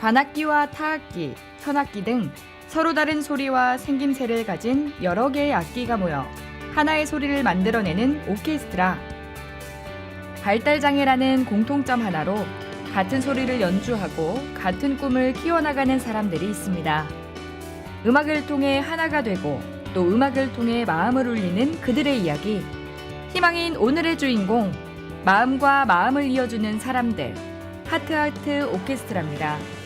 관악기와 타악기, 현악기 등 서로 다른 소리와 생김새를 가진 여러 개의 악기가 모여 하나의 소리를 만들어내는 오케스트라. 발달장애라는 공통점 하나로 같은 소리를 연주하고 같은 꿈을 키워나가는 사람들이 있습니다. 음악을 통해 하나가 되고 또 음악을 통해 마음을 울리는 그들의 이야기. 희망인 오늘의 주인공, 마음과 마음을 이어주는 사람들, 하트하트 오케스트라입니다.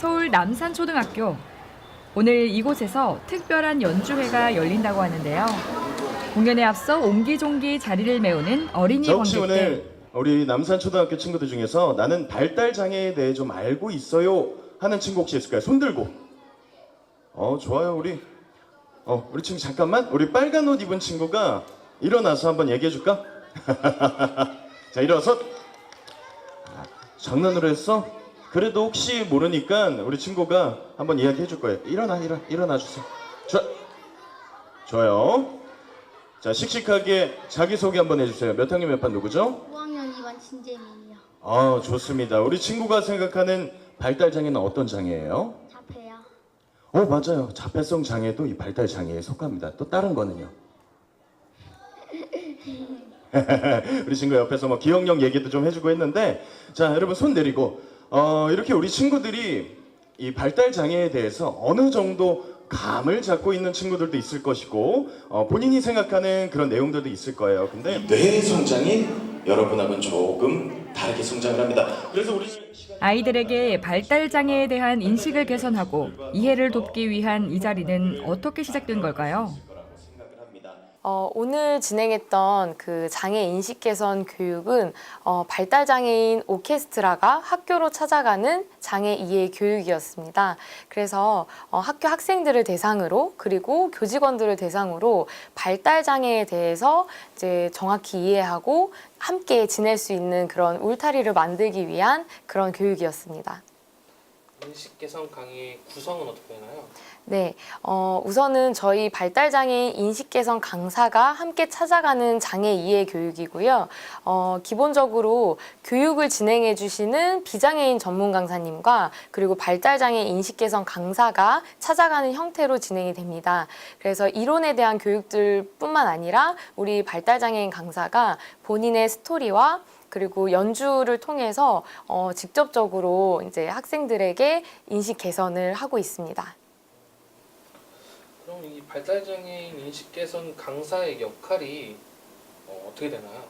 서울 남산초등학교. 오늘 이곳에서 특별한 연주회가 열린다고 하는데요. 공연에 앞서 옹기종기 자리를 메우는 어린이 자, 혹시 관객들. 오늘 우리 남산초등학교 친구들 중에서 나는 발달 장애에 대해 좀 알고 있어요 하는 친구 혹시 있을까요? 손 들고. 어 좋아요 우리. 어 우리 친구 잠깐만 우리 빨간 옷 입은 친구가 일어나서 한번 얘기해 줄까? 자 일어서. 아, 장난으로 했어? 그래도 혹시 모르니까 우리 친구가 한번 이야기해 줄 거예요. 일어나 일어 일어나 주세요. 좋아. 좋아요. 자 씩씩하게 자기 소개 한번 해주세요. 몇 학년 몇 반 누구죠? 5학년 2반 진재민이요. 아 좋습니다. 우리 친구가 생각하는 발달 장애는 어떤 장애예요? 자폐요. 어 맞아요. 자폐성 장애도 이 발달 장애에 속합니다. 또 다른 거는요? 우리 친구 옆에서 뭐 기억력 얘기도 좀 해주고 했는데 자 여러분 손 내리고 어, 이렇게 우리 친구들이 이 발달 장애에 대해서 어느 정도 감을 잡고 있는 친구들도 있을 것이고 어, 본인이 생각하는 그런 내용들도 있을 거예요. 근데 뇌 성장이 여러분하고는 조금 다르게 성장을 합니다. 그래서 우리 아이들에게 발달 장애에 대한 인식을 개선하고 이해를 돕기 위한 이 자리는 어떻게 시작된 걸까요? 어, 오늘 진행했던 그 장애 인식 개선 교육은 어, 발달 장애인 오케스트라가 학교로 찾아가는 장애 이해 교육이었습니다. 그래서 어, 학교 학생들을 대상으로 그리고 교직원들을 대상으로 발달 장애에 대해서 이제 정확히 이해하고 함께 지낼 수 있는 그런 울타리를 만들기 위한 그런 교육이었습니다. 인식 개선 강의 구성은 어떻게 되나요? 네, 어, 우선은 저희 발달장애인 인식개선 강사가 함께 찾아가는 장애 이해 교육이고요. 어, 기본적으로 교육을 진행해 주시는 비장애인 전문 강사님과 그리고 발달장애 인식개선 강사가 찾아가는 형태로 진행이 됩니다. 그래서 이론에 대한 교육들뿐만 아니라 우리 발달장애인 강사가 본인의 스토리와 그리고 연주를 통해서 어, 직접적으로 이제 학생들에게 인식 개선을 하고 있습니다. 이 발달장애인 인식 개선 강사의 역할이 어, 어떻게 되나요?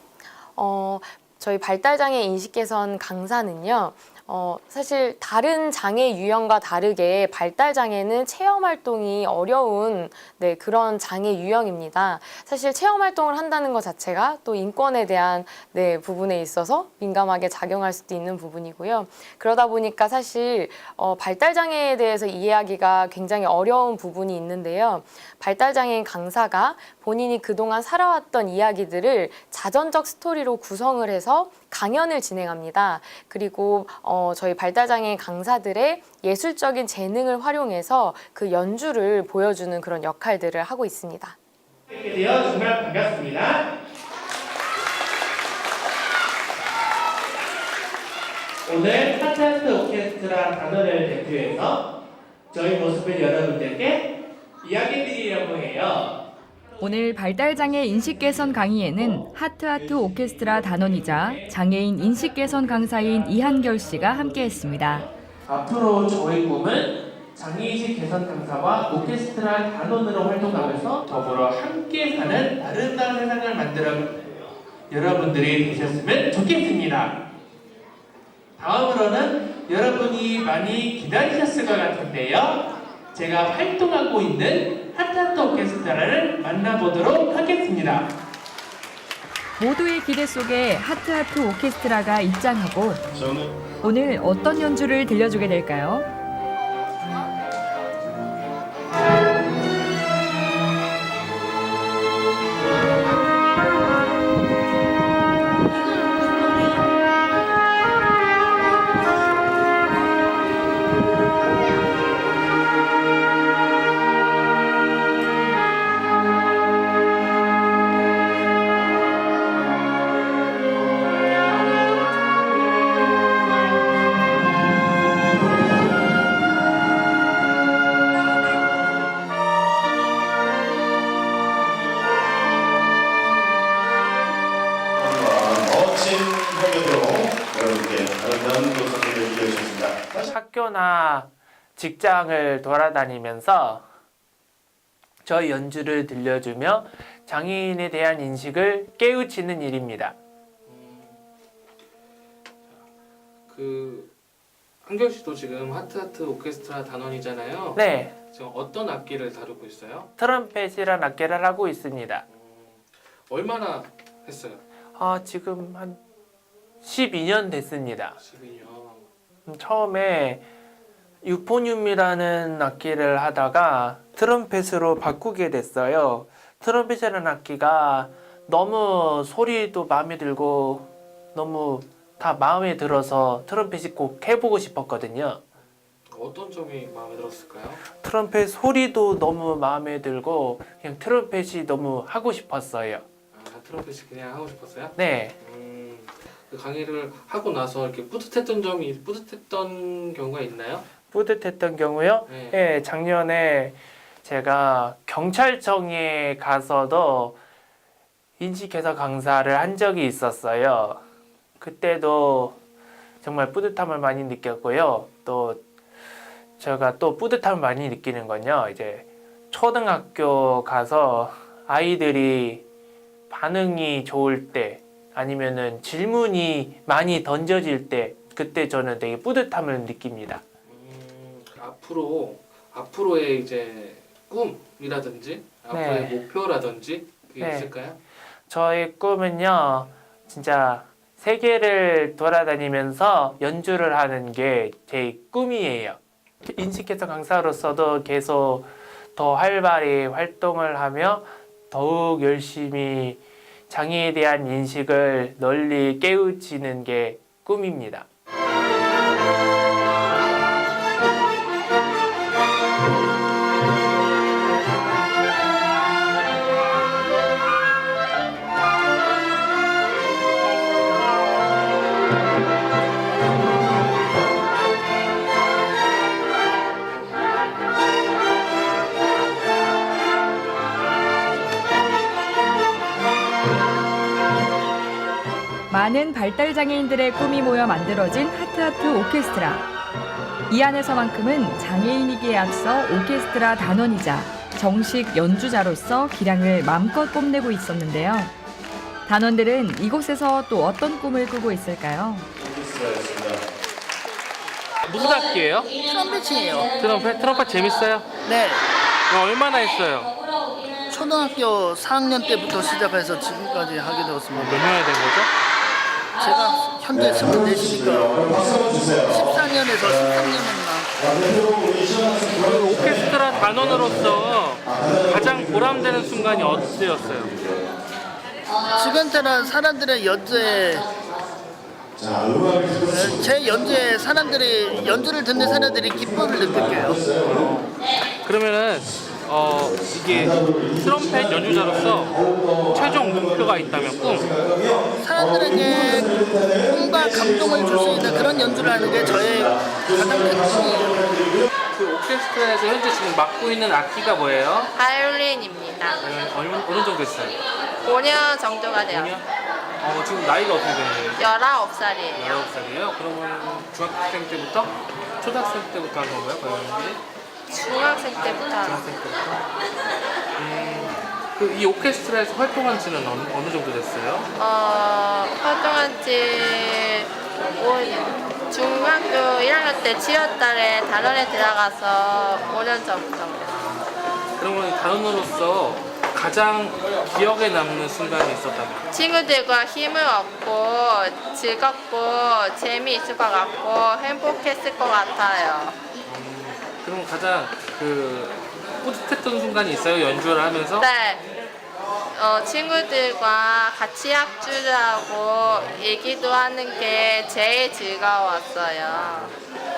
어, 저희 발달장애 인식 개선 강사는요, 어, 사실 다른 장애 유형과 다르게 발달 장애는 체험 활동이 어려운 네, 그런 장애 유형입니다. 사실 체험 활동을 한다는 것 자체가 또 인권에 대한 네, 부분에 있어서 민감하게 작용할 수도 있는 부분이고요. 그러다 보니까 사실 어, 발달 장애에 대해서 이해하기가 굉장히 어려운 부분이 있는데요. 발달 장애인 강사가 본인이 그동안 살아왔던 이야기들을 자전적 스토리로 구성을 해서 강연을 진행합니다. 그리고 어, 저희 발달장애인 강사들의 예술적인 재능을 활용해서 그 연주를 보여주는 그런 역할들을 하고 있습니다. 정말 반갑습니다. 오늘 하트하트 오케스트라 단원을 대표해서 저희 모습을 여러분들께 이야기 드리려고 해요. 오늘 발달장애 인식 개선 강의에는 하트하트 오케스트라 단원이자 장애인 인식 개선 강사인 이한결 씨가 함께했습니다. 앞으로 저희 꿈은 장애인식 개선 강사와 오케스트라 단원으로 활동하면서 더불어 함께 사는 아름다운 세상을 만들어 여러분들이 되셨으면 좋겠습니다. 다음으로는 여러분이 많이 기다리셨을 것 같은데요. 제가 활동하고 있는 하트하트 오케스트라를 만나보도록 하겠습니다. 모두의 기대 속에 하트하트 오케스트라가 입장하고 저는 오늘 어떤 연주를 들려주게 될까요? 학교나 직장을 돌아다니면서 저희 연주를 들려주며 장애인에 대한 인식을 깨우치는 일입니다. 그 한결 씨도 지금 하트하트 오케스트라 단원이잖아요. 네, 지금 어떤 악기를 다루고 있어요? 트럼펫이란 악기를 하고 있습니다. 얼마나 했어요? 아, 지금 한 12년 됐습니다. 12년. 처음에 유포늄이라는 악기를 하다가 트럼펫으로 바꾸게 됐어요. 트럼펫이라는 악기가 너무 소리도 마음에 들고 너무 다 마음에 들어서 트럼펫이 꼭 해보고 싶었거든요. 어떤 점이 마음에 들었을까요? 트럼펫 소리도 너무 마음에 들고 그냥 트럼펫이 너무 하고 싶었어요. 아, 트럼펫이 그냥 하고 싶었어요? 네, 음, 그 강의를 하고 나서 이렇게 뿌듯했던 점이 뿌듯했던 경우가 있나요? 뿌듯했던 경우요. 네. 예, 작년에 제가 경찰청에 가서도 인식해서 강사를 한 적이 있었어요. 그때도 정말 뿌듯함을 많이 느꼈고요. 또 제가 또 뿌듯함을 많이 느끼는 건요. 이제 초등학교 가서 아이들이 반응이 좋을 때 아니면은 질문이 많이 던져질 때 그때 저는 되게 뿌듯함을 느낍니다. 음, 앞으로 앞으로의 이제 꿈이라든지 앞으로의 네. 목표라든지 그게 네. 있을까요? 저의 꿈은요, 진짜 세계를 돌아다니면서 연주를 하는 게 제 꿈이에요. 인식해서 강사로서도 계속 더 활발히 활동을 하며 더욱 열심히 장애에 대한 인식을 널리 깨우치는 게 꿈입니다. 많은 발달 장애인들의 꿈이 모여 만들어진 하트하트 오케스트라. 이 안에서만큼은 장애인이기에 앞서 오케스트라 단원이자 정식 연주자로서 기량을 마음껏 뽐내고 있었는데요. 단원들은 이곳에서 또 어떤 꿈을 꾸고 있을까요? 무슨 악기예요? 트럼펫이에요. 트럼펫? 트럼펫 재밌어요? 네. 얼마나 했어요? 초등학교 4학년 때부터 시작해서 지금까지 하게 되었습니다. 몇 년이 된 거죠? 제가 현재 24시니까. 14년에서 13년이나 그 오케스트라 단원으로서 가장 보람되는 순간이 어디였어요? 지금처럼 사람들의 연주에 제 연주에 사람들이 연주를 듣는 사람들이 기쁨을 느낄게요. 그러면은 어 이게 트럼펫 연주자로서 최종 목표가 있다면 꿈 사람들에게 꿈과 감동을 줄 수 있는 그런 연주를 하는 게 저의 가장 큰 꿈이에요. 그 오케스트라에서 현재 지금 맡고 있는 악기가 뭐예요? 바이올린입니다. 어느, 어느 정도 됐어요? 5년 정도가 되었어요. 5년? 어, 지금 나이가 어떻게 되세요? 19살이에요. 19살이에요? 그러면 중학생 때부터? 초등학생 때부터 한 건가요? 중학생 때부터 중학생 때부터? 음, 그 이 오케스트라에서 활동한 지는 어느, 어느 정도 됐어요? 어, 활동한 지 5년. 중학교 1학년 때 7월달에 단원에 들어가서 5년 전부터. 그러면 단원으로서 가장 기억에 남는 순간이 있었다면? 친구들과 힘을 얻고 즐겁고 재미있을 것 같고 행복했을 것 같아요. 그럼 가장 그 뿌듯했던 순간이 있어요? 연주를 하면서? 네. 어, 친구들과 같이 합주를 하고 얘기도 하는 게 제일 즐거웠어요.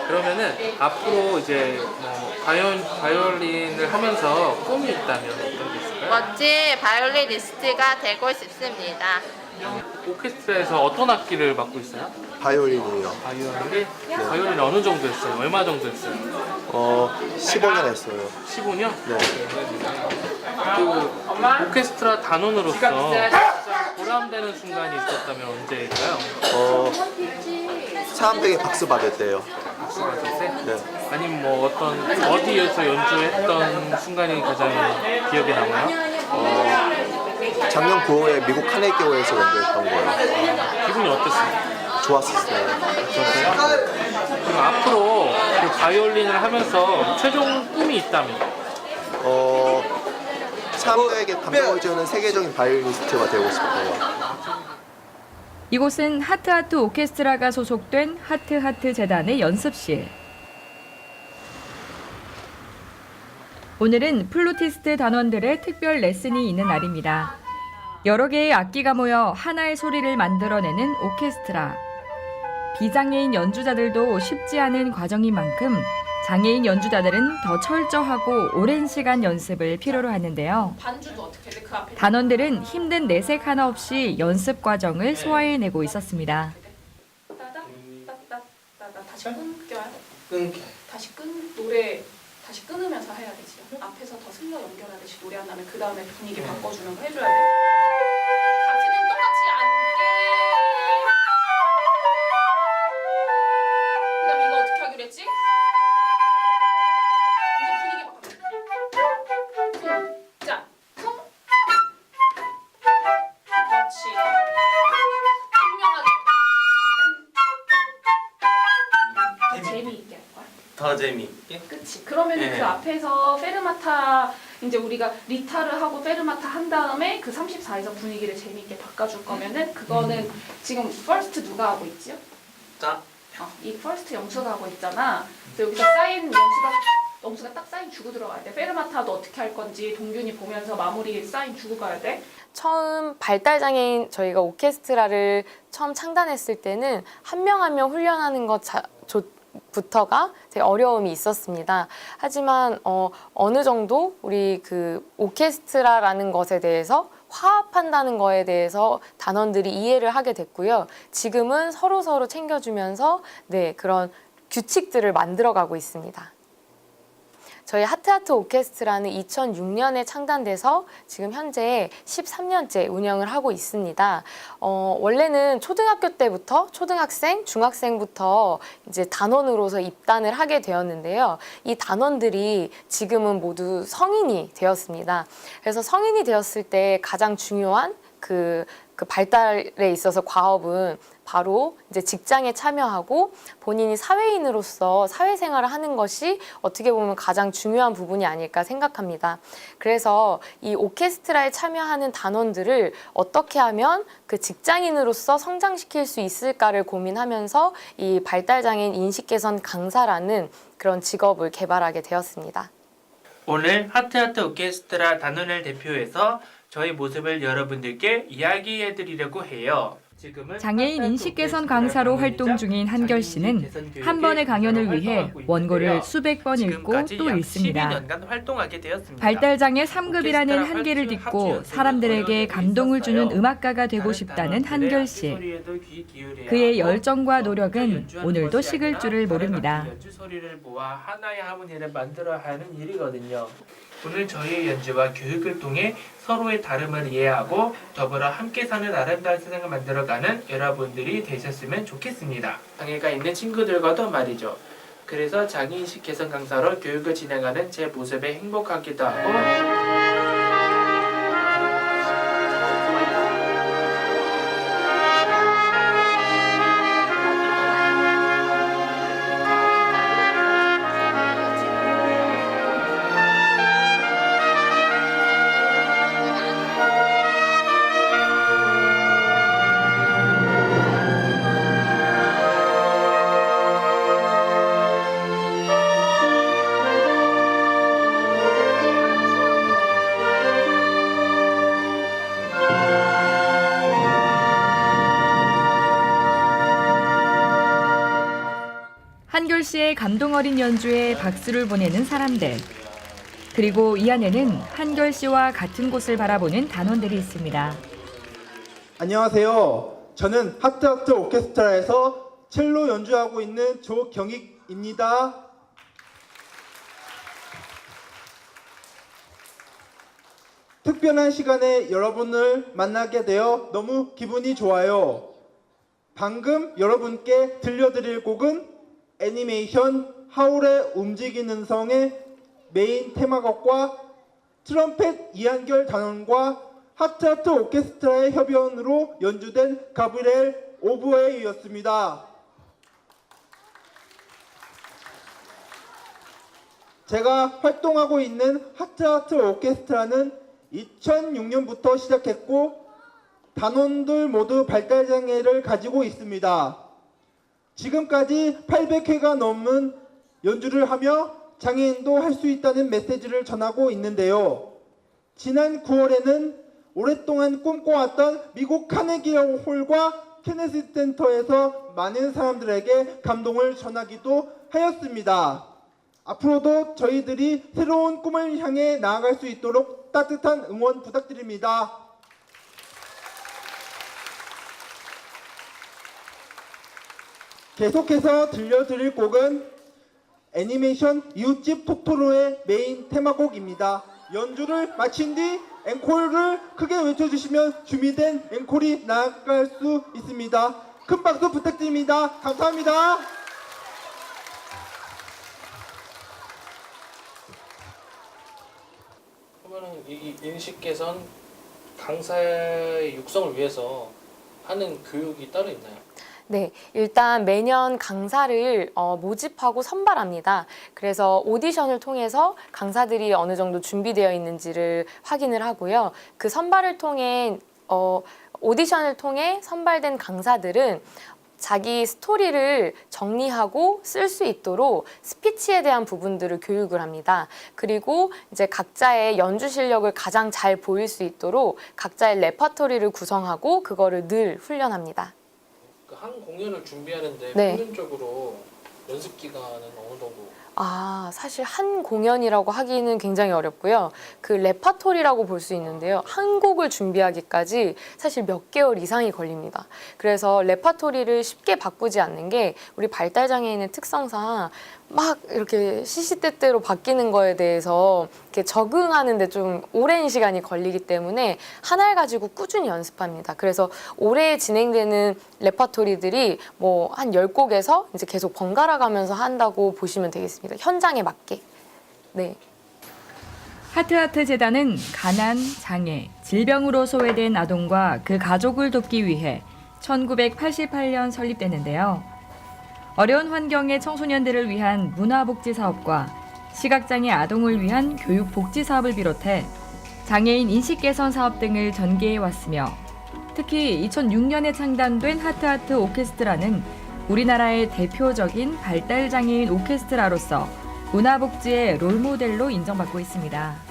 그러면은 앞으로 이제 뭐 바이올, 바이올린을 하면서 꿈이 있다면 어떤 게 있을까요? 멋진 바이올리니스트가 되고 싶습니다. 오케스트라에서 어떤 악기를 맡고 있어요? 바이올린이요. 바이올린? 바이올린 어느 정도 했어요? 얼마 정도 했어요? 어, 15년 했어요. 15년? 네. 그 오케스트라 단원으로서 가장 보람되는 순간이 있었다면 언제일까요? 어, 사람들에게 박수 받을 때요. 육수가족세? 네. 아니면 뭐 어떤 어디에서 연주했던 순간이 가장 기억에 남아요? 작년 9월에 미국 카네기호에서 연주했던 거예요. 기분이 어땠어요? 좋았었어요. 좋았어요? 그럼 앞으로 그 바이올린을 하면서 최종 꿈이 있다면 어, 사람들에게 감동을 주는 세계적인 바이올리니스트가 되고 싶어요. 이곳은 하트하트 오케스트라가 소속된 하트하트 재단의 연습실. 오늘은 플루티스트 단원들의 특별 레슨이 있는 날입니다. 여러 개의 악기가 모여 하나의 소리를 만들어내는 오케스트라. 비장애인 연주자들도 쉽지 않은 과정인 만큼 장애인 연주자들은 더 철저하고 오랜 시간 연습을 필요로 하는데요. 단원들은 힘든 내색 하나 없이 연습 과정을 소화해내고 있었습니다. 다시 끊겨요? 끊겨. 다시 끊 노래 다시 끊으면서 해야 되지. 앞에서 더 슬러 연결하듯이 노래 한 다음에 그 다음에 분위기 바꿔주는 거 해줘야 돼. 더 재미있게. 그치. 그러면 네. 그 앞에서 페르마타 이제 우리가 리타를 하고 페르마타 한 다음에 그 34에서 분위기를 재미있게 바꿔줄 거면은 그거는 지금 퍼스트 누가 하고 있지요? 자. 어, 이 퍼스트 영수가 하고 있잖아. 그래서 여기서 사인 영수가 영수가 딱 사인 주고 들어가야 돼. 페르마타도 어떻게 할 건지 동균이 보면서 마무리 사인 주고 가야 돼. 처음 발달 장애인 저희가 오케스트라를 처음 창단했을 때는 한 명 한 명 훈련하는 것 자, 조, 부터가 되게 어려움이 있었습니다. 하지만 어, 어느 정도 우리 그 오케스트라라는 것에 대해서 화합한다는 거에 대해서 단원들이 이해를 하게 됐고요. 지금은 서로 서로 챙겨주면서 네 그런 규칙들을 만들어가고 있습니다. 저희 하트하트 오케스트라는 2006년에 창단돼서 지금 현재 13년째 운영을 하고 있습니다. 어, 원래는 초등학교 때부터 초등학생, 중학생부터 이제 단원으로서 입단을 하게 되었는데요. 이 단원들이 지금은 모두 성인이 되었습니다. 그래서 성인이 되었을 때 가장 중요한 그, 그 발달에 있어서 과업은 바로 이제 직장에 참여하고 본인이 사회인으로서 사회생활을 하는 것이 어떻게 보면 가장 중요한 부분이 아닐까 생각합니다. 그래서 이 오케스트라에 참여하는 단원들을 어떻게 하면 그 직장인으로서 성장시킬 수 있을까를 고민하면서 이 발달장애인 인식 개선 강사라는 그런 직업을 개발하게 되었습니다. 오늘 하트하트 오케스트라 단원을 대표해서 저희 모습을 여러분들께 이야기해 드리려고 해요. 장애인 인식 개선 강사로 활동 중인 한결 씨는 한 번의 강연을 위해 원고를. 수백 번 읽고 또약 읽습니다. 12년간 활동하게 되었습니다. 발달 장애 3급이라는 오케스트라 한계를 딛고 사람들에게 감동을 주는. 음악가가 되고 싶다는 한결 씨. 그의 열정과 또 노력은 오늘도 식을 줄을 모릅니다. 악기 연주 소리를 모아 하나의 하모니를 만들어 하는 일이거든요. 오늘 저희의 연주와 교육을 통해 서로의 다름을 이해하고 더불어 함께 사는 아름다운 세상을 만들어 가는 여러분들이 되셨으면 좋겠습니다. 장애가 있는 친구들과도 말이죠. 그래서 장애인식 개선 강사로 교육을 진행하는 제 모습에 행복하기도 하고 한결 씨의 감동 어린 연주에 박수를 보내는 사람들. 그리고 이 안에는 한결 씨와 같은 곳을 바라보는 단원들이 있습니다. 안녕하세요. 저는 하트하트 오케스트라에서 첼로 연주하고 있는 조경익입니다. 특별한 시간에 여러분을 만나게 되어 너무 기분이 좋아요. 방금 여러분께 들려드릴 곡은 애니메이션 하울의 움직이는 성의 메인 테마곡과 트럼펫 이한결 단원과 하트하트 오케스트라의 협연으로 연주된 가브리엘 오브웨이였습니다. 제가 활동하고 있는 하트하트 오케스트라는 2006년부터 시작했고 단원들 모두 발달 장애를 가지고 있습니다. 지금까지 800회가 넘는 연주를 하며 장애인도 할 수 있다는 메시지를 전하고 있는데요. 지난 9월에는 오랫동안 꿈꿔왔던 미국 카네기 홀과 케네시 센터에서 많은 사람들에게 감동을 전하기도 하였습니다. 앞으로도 저희들이 새로운 꿈을 향해 나아갈 수 있도록 따뜻한 응원 부탁드립니다. 계속해서 들려드릴 곡은 애니메이션 이웃집 토토로의 메인 테마곡입니다. 연주를 마친 뒤 앵콜을 크게 외쳐주시면 준비된 앵콜이 나갈 수 있습니다. 큰 박수 부탁드립니다. 감사합니다. 그러면은 이, 이 인식 개선 강사의 육성을 위해서 하는 교육이 따로 있나요? 네, 일단 매년 강사를 어, 모집하고 선발합니다. 그래서 오디션을 통해서 강사들이 어느 정도 준비되어 있는지를 확인을 하고요. 그 선발을 통해 어, 오디션을 통해 선발된 강사들은 자기 스토리를 정리하고 쓸 수 있도록 스피치에 대한 부분들을 교육을 합니다. 그리고 이제 각자의 연주 실력을 가장 잘 보일 수 있도록 각자의 레퍼토리를 구성하고 그거를 늘 훈련합니다. 그한 공연을 준비하는데 네. 평균적으로 연습 기간은 어느 정도? 아, 사실 한 공연이라고 하기는 굉장히 어렵고요. 그 레파토리라고 볼 수 있는데요. 한 곡을 준비하기까지 사실 몇 개월 이상이 걸립니다. 그래서 레파토리를 쉽게 바꾸지 않는 게 우리 발달장애인의 특성상 막 이렇게 시시때때로 바뀌는 거에 대해서 이렇게 적응하는데 좀 오랜 시간이 걸리기 때문에 하나를 가지고 꾸준히 연습합니다. 그래서 올해 진행되는 레파토리들이 뭐 한 열곡에서 이제 계속 번갈아 가면서 한다고 보시면 되겠습니다. 현장에 맞게. 네. 하트하트 재단은 가난, 장애, 질병으로 소외된 아동과 그 가족을 돕기 위해 1988년 설립됐는데요. 어려운 환경의 청소년들을 위한 문화복지 사업과 시각장애 아동을 위한 교육복지 사업을 비롯해 장애인 인식 개선 사업 등을 전개해 왔으며 특히 2006년에 창단된 하트하트 오케스트라는 우리나라의 대표적인 발달장애인 오케스트라로서 문화복지의 롤모델로 인정받고 있습니다.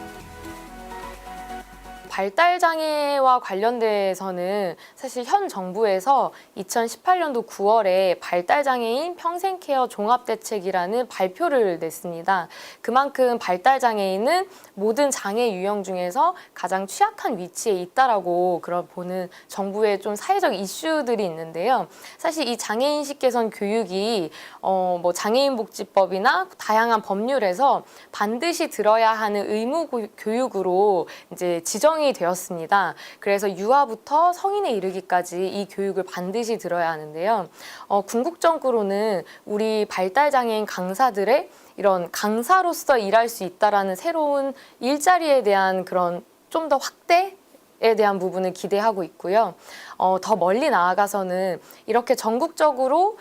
발달 장애와 관련돼서는 사실 현 정부에서 2018년도 9월에 발달 장애인 평생 케어 종합 대책이라는 발표를 냈습니다. 그만큼 발달 장애인은 모든 장애 유형 중에서 가장 취약한 위치에 있다라고 그런 보는 정부의 좀 사회적 이슈들이 있는데요. 사실 이 장애인식 개선 교육이 어 뭐 장애인 복지법이나 다양한 법률에서 반드시 들어야 하는 의무 고- 교육으로 이제 지정 이 되었습니다. 그래서 유아부터 성인에 이르기까지 이 교육을 반드시 들어야 하는데요. 어, 궁극적으로는 우리 발달장애인 강사들의 이런 강사로서 일할 수 있다라는 새로운 일자리에 대한 그런 좀 더 확대 에 대한 부분을 기대하고 있고요. 어, 더 멀리 나아가서는 이렇게 전국적으로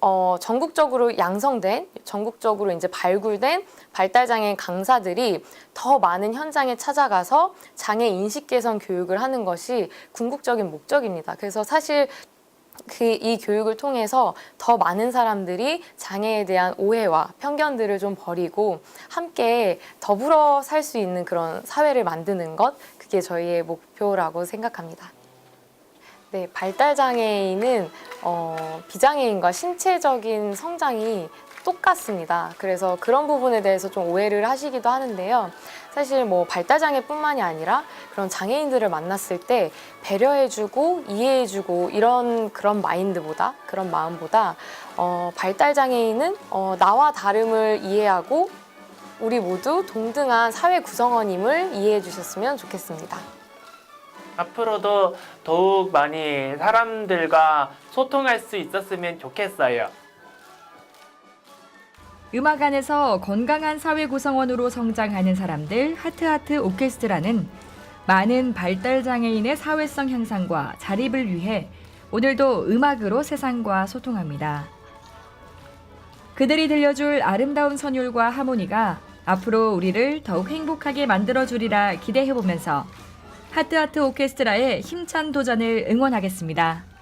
어, 전국적으로 양성된, 전국적으로 이제 발굴된 발달장애인 강사들이 더 많은 현장에 찾아가서 장애 인식 개선 교육을 하는 것이 궁극적인 목적입니다. 그래서 사실 그 이 교육을 통해서 더 많은 사람들이 장애에 대한 오해와 편견들을 좀 버리고 함께 더불어 살 수 있는 그런 사회를 만드는 것 그게 저희의 목표라고 생각합니다. 네, 발달 장애인은 어, 비장애인과 신체적인 성장이 똑같습니다. 그래서 그런 부분에 대해서 좀 오해를 하시기도 하는데요. 사실 뭐 발달 장애뿐만이 아니라 그런 장애인들을 만났을 때 배려해주고 이해해주고 이런 그런 마인드보다 그런 마음보다 어, 발달 장애인은 어, 나와 다름을 이해하고 우리 모두 동등한 사회 구성원임을 이해해 주셨으면 좋겠습니다. 앞으로도 더욱 많이 사람들과 소통할 수 있었으면 좋겠어요. 음악 안에서 건강한 사회 구성원으로 성장하는 사람들 하트하트 오케스트라는 많은 발달 장애인의 사회성 향상과 자립을 위해 오늘도 음악으로 세상과 소통합니다. 그들이 들려줄 아름다운 선율과 하모니가 앞으로 우리를 더욱 행복하게 만들어 주리라 기대해 보면서 하트하트 오케스트라의 힘찬 도전을 응원하겠습니다.